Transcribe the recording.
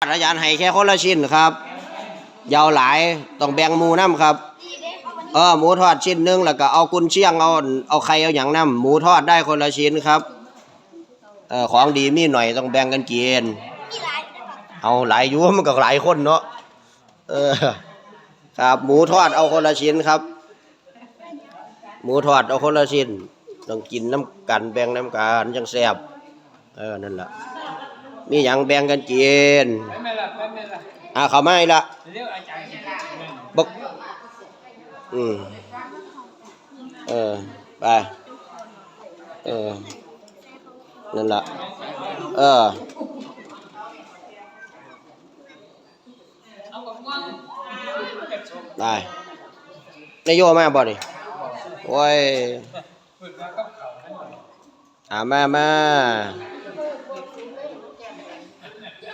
อาจารย์ให้แค่คนละชิ้นครับยาวหลายต้องแบ่งหมูน้ำครับ เออหมูทอดชิ้นหนึงแล้วก็เอากุนเชียงเอาเอาไข่เอาอย่างน้ำหมูทอดได้คนละชิ้นครับเออของดีมีหน่อยต้องแบ่งกันกินเอาหลายอยู่มันก็หลายคนเนาะเออครับ หมูทอดเอาคนละชิ้นครับ หมูทอดเอาคนละชิ้นต้องกินน้ำกันแบ่งน้ำกันจังแซ่บเออนั่นแหละ มีอย่างแบ่งกันกินไม่ไม่ละไม่ไม่ละอ่าเขาไม่ละเรียกอาจารย์บกอืมเออ ไป เออ นั่นละเออเอากับม่วงเป็ดชมได้นายโยมาบ่นี่โอ้ยฝึกมากับเขาอ่ามามา คุณแม่